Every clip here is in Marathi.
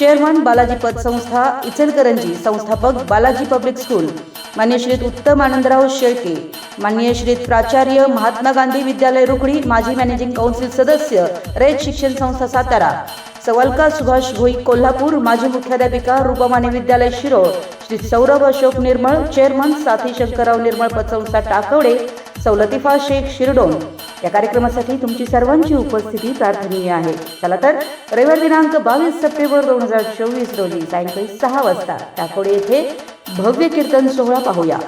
चेअरमन बालाजी पतसंस्था इचलकरंजी संस्थापक बालाजी पब्लिक स्कूल. मान्य श्रीत उत्तम आनंदराव शेळके. मान्य श्रीत प्राचार्य महात्मा गांधी विद्यालय रुकडी माजी मॅनेजिंग काउन्सिल सदस्य रयत शिक्षण संस्था सातारा. सवलका सुभाष भोई कोल्हापूर माजी मुख्याध्यापिका रूपमाने विद्यालय शिरोळ. श्री सौरभ अशोक निर्मळ चेअरमन साथी शंकरराव निर्मळ पतसंस्था टाकवडे सौलतीफा शेख शिरडोन. या कार्यक्रमासाठी तुमची सर्वांची उपस्थिती प्रार्थनीय आहे. चला तर रविवार दिनांक बावीस सप्टेंबर दोन हजार चोवीस रोजी सायंकाळी सहा वाजता टाकोडे येथे भव्य कीर्तन सोहळा पाहूया.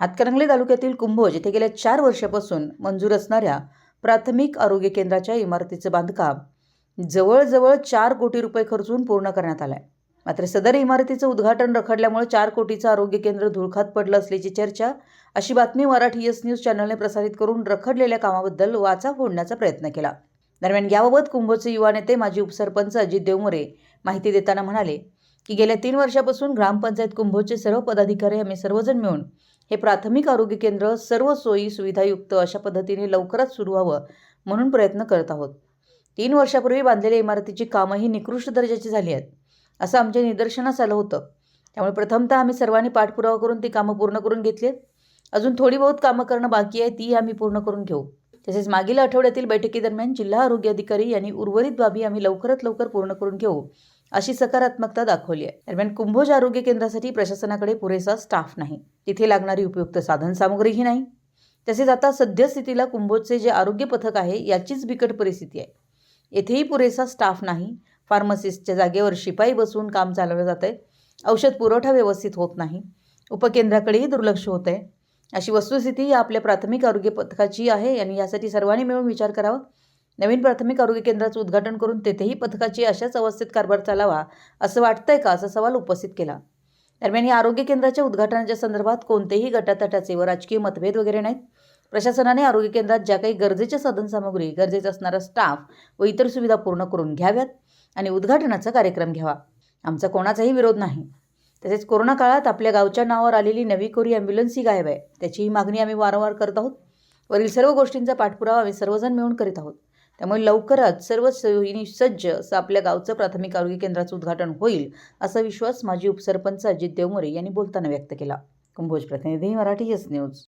हातकणंगले तालुक्यातील कुंभोज येथे गेल्या चार वर्षापासून मंजूर असणाऱ्या प्राथमिक आरोग्य केंद्राच्या इमारतीचं बांधकाम जवळजवळ चार कोटी रुपये खर्चून पूर्ण करण्यात आलं आहे मात्र सदर इमारतीचं उद्घाटन रखडल्यामुळे चार कोटीचं आरोग्य केंद्र धुळखात पडलं असल्याची चर्चा अशी बातमी मराठी यस न्यूज चॅनलने प्रसारित करून रखडलेल्या कामाबद्दल वाचा फोडण्याचा प्रयत्न केला. दरम्यान याबाबत कुंभोचे युवा नेते माजी उपसरपंच अजित देवमोरे माहिती देताना म्हणाले की गेल्या तीन वर्षापासून ग्रामपंचायत कुंभोजचे सर्व पदाधिकारी आम्ही सर्वजण मिळून हे प्राथमिक आरोग्य केंद्र सर्व सोयी सुविधायुक्त अशा पद्धतीने लवकरच सुरू व्हावं म्हणून प्रयत्न करत आहोत. तीन वर्षापूर्वी बांधलेल्या इमारतीची कामंही निकृष्ट दर्जाची झाली आहेत. असं आमच्या निदर्शनास आलं होतं. त्यामुळे प्रथमतः आम्ही सर्वांनी पाठपुरावा करून ती कामं पूर्ण करून घेतली आहेत अजून थोडी बहुत कामं करणं बाकी आहे ती आम्ही पूर्ण करून घेऊ. तसेच मागील आठवड्यातील बैठकीदरम्यान जिल्हा आरोग्य अधिकारी यांनी उर्वरित बाबी आम्ही लवकरात लवकर पूर्ण करून घेऊ अशी सकारात्मकता दाखवली आहे. दरम्यान कुंभोज आरोग्य केंद्रासाठी प्रशासनाकडे पुरेसा स्टाफ नाही. तिथे लागणारी उपयुक्त साधनसामुग्रीही नाही. तसेच आता सद्यस्थितीला कुंभोजचे जे आरोग्य पथक आहे याचीच बिकट परिस्थिती आहे. येथेही पुरेसा स्टाफ नाही. फार्मसिस्टच्या जागेवर शिपाई बसवून काम चालवलं जात आहे औषध पुरवठा व्यवस्थित होत नाही. उपकेंद्राकडेही दुर्लक्ष होत आहे अशी वस्तुस्थिती आपल्या प्राथमिक आरोग्य पथकाची आहे आणि यासाठी सर्वांनी मिळून विचार करावा. नवीन प्राथमिक आरोग्य केंद्राचं उद्घाटन करून तेथेही पथकाची अशाच अवस्थेत कारभार चालावा असं वाटतंय का असा सवाल उपस्थित केला. दरम्यान या आरोग्य केंद्राच्या उद्घाटनाच्या संदर्भात कोणतेही गटातटाचे व राजकीय मतभेद वगैरे नाहीत. प्रशासनाने आरोग्य केंद्रात ज्या काही गरजेच्या साधनसामुग्री गरजेचा असणारा स्टाफ व इतर सुविधा पूर्ण करून घ्याव्यात आणि उद्घाटनाचा कार्यक्रम घ्यावा. आमचा कोणाचाही विरोध नाही. तसेच कोरोना काळात आपल्या गावच्या नावावर आलेली नवी कोरी ॲम्ब्युलन्स ही गायब आहे. त्याचीही मागणी आम्ही वारंवार करत आहोत. वरील सर्व गोष्टींचा पाठपुरावा आम्ही सर्वजण मिळून करीत आहोत. त्यामुळे लवकरच सर्व सोयीनी सज्ज असं आपल्या गावचं प्राथमिक आरोग्य केंद्राचं उद्घाटन होईल असा विश्वास माजी उपसरपंच अजित देवमोरे यांनी बोलताना व्यक्त केला. कुंभोज प्रतिनिधी मराठी एस न्यूज.